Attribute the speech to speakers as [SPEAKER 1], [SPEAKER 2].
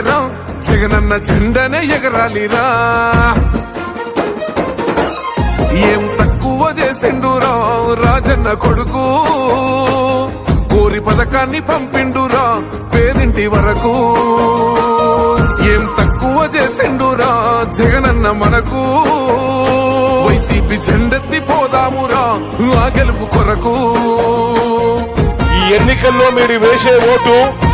[SPEAKER 1] రా జగనన్న జెండనే ఎగరాలిరా. ఏం తక్కువ చేసిండురా రాజన్న కొడుకు. కోరి పథకాన్ని పంపిండురా పేదింటి వరకు. ఏం తక్కువ చేసిండురా జగనన్న మనకు. వైసీపీ జెండెత్తి పోదామురా ఆ గెలుపు కొరకు.
[SPEAKER 2] ఈ ఎన్నికల్లో మీరు వేసే ఓటు